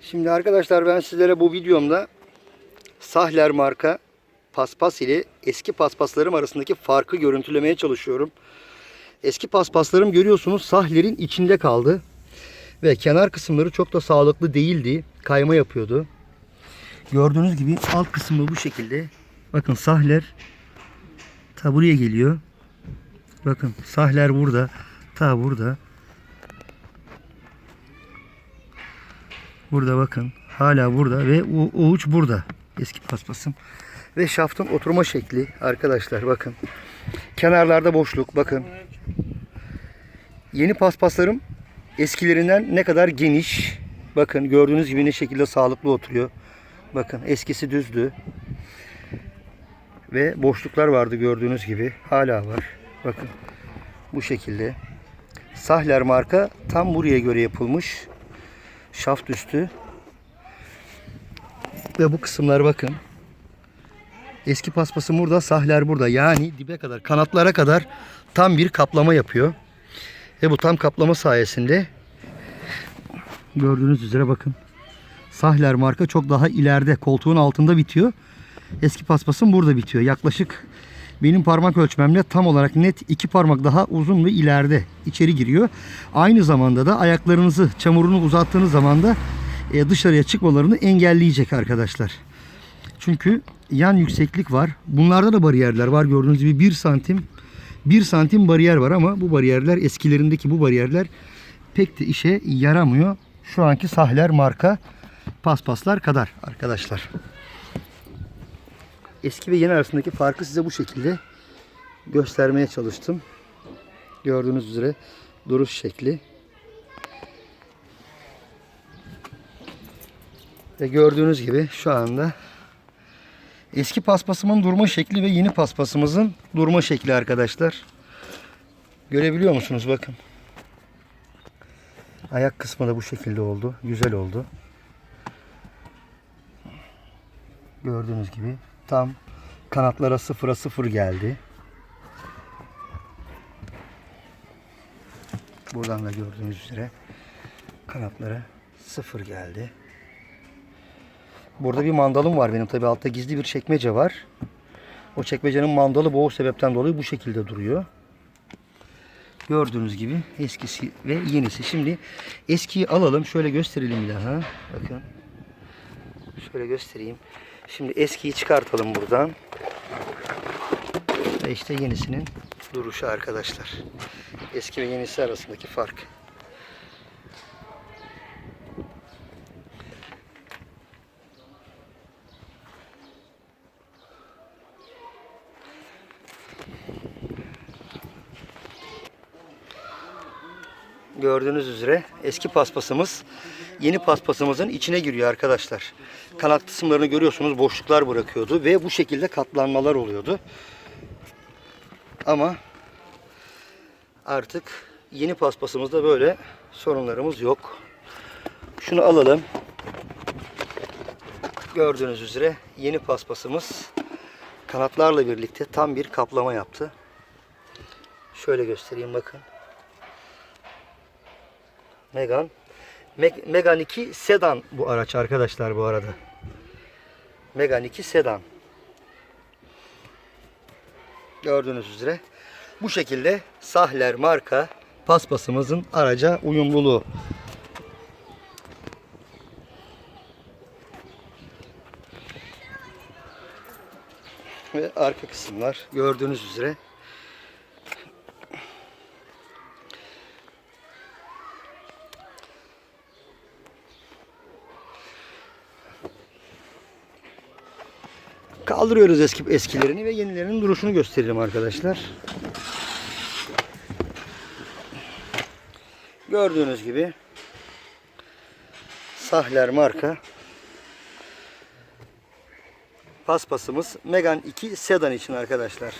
Şimdi arkadaşlar ben sizlere bu videomda Sahler marka paspas ile eski paspaslarım arasındaki farkı görüntülemeye çalışıyorum. Eski paspaslarım görüyorsunuz Sahler'in içinde kaldı. Ve kenar kısımları çok da sağlıklı değildi. Kayma yapıyordu. Gördüğünüz gibi alt kısmı bu şekilde. Bakın Sahler ta buraya geliyor. Bakın Sahler burada. Ta burada. Burada bakın. Hala burada ve o, o uç burada. Eski paspasım. Ve şaftın oturma şekli arkadaşlar bakın. Kenarlarda boşluk bakın. Yeni paspaslarım eskilerinden ne kadar geniş. Bakın gördüğünüz gibi ne şekilde sağlıklı oturuyor. Bakın eskisi düzdü. Ve boşluklar vardı gördüğünüz gibi. Hala var. Bakın bu şekilde. Sahler marka tam buraya göre yapılmış. Şaft üstü. Ve bu kısımlar bakın. Eski paspasım burada, sahler burada. Yani dibe kadar, kanatlara kadar tam bir kaplama yapıyor. Ve bu tam kaplama sayesinde gördüğünüz üzere bakın. Sahler marka çok daha ileride, koltuğun altında bitiyor. Eski paspasım burada bitiyor. Yaklaşık benim parmak ölçmemle tam olarak net iki parmak daha uzun ve ileride içeri giriyor. Aynı zamanda da ayaklarınızı çamurunu uzattığınız zaman da e, dışarıya çıkmalarını engelleyecek arkadaşlar. Çünkü yan yükseklik var. Bunlarda da bariyerler var. Gördüğünüz gibi 1 santim 1 santim bariyer var ama bu bariyerler eskilerindeki bu bariyerler pek de işe yaramıyor. Şu anki Sahler marka paspaslar kadar arkadaşlar. Eski ve yeni arasındaki farkı size bu şekilde göstermeye çalıştım. Gördüğünüz üzere duruş şekli. Ve gördüğünüz gibi şu anda eski paspasımın durma şekli ve yeni paspasımızın durma şekli arkadaşlar. Görebiliyor musunuz? Bakın. Ayak kısmı da bu şekilde oldu. Güzel oldu. Gördüğünüz gibi tam kanatlara sıfıra sıfır geldi. Buradan da gördüğünüz üzere kanatlara sıfır geldi. Burada bir mandalım var benim tabi altta gizli bir çekmece var. O çekmecenin mandalı bu sebepten dolayı bu şekilde duruyor. Gördüğünüz gibi eskisi ve yenisi. Şimdi eskiyi alalım. Şöyle gösterelim bir daha. Bakın. Şöyle göstereyim. Şimdi eskiyi çıkartalım buradan. Ve işte yenisinin duruşu arkadaşlar. Eski ve yenisi arasındaki fark. Gördüğünüz üzere eski paspasımız yeni paspasımızın içine giriyor arkadaşlar. Kanat kısımlarını görüyorsunuz boşluklar bırakıyordu ve bu şekilde katlanmalar oluyordu. Ama artık yeni paspasımızda böyle sorunlarımız yok. Şunu alalım. Gördüğünüz üzere yeni paspasımız kanatlarla birlikte tam bir kaplama yaptı. Şöyle göstereyim bakın. Megan. Meg Megan 2 sedan bu araç arkadaşlar bu arada. Megan 2 sedan. Gördüğünüz üzere bu şekilde Sahler marka paspasımızın araca uyumluluğu. Ve arka kısımlar gördüğünüz üzere Kaldırıyoruz eski eskilerini ve yenilerinin duruşunu gösterelim arkadaşlar. Gördüğünüz gibi Sahler marka paspasımız Megan 2 sedan için arkadaşlar.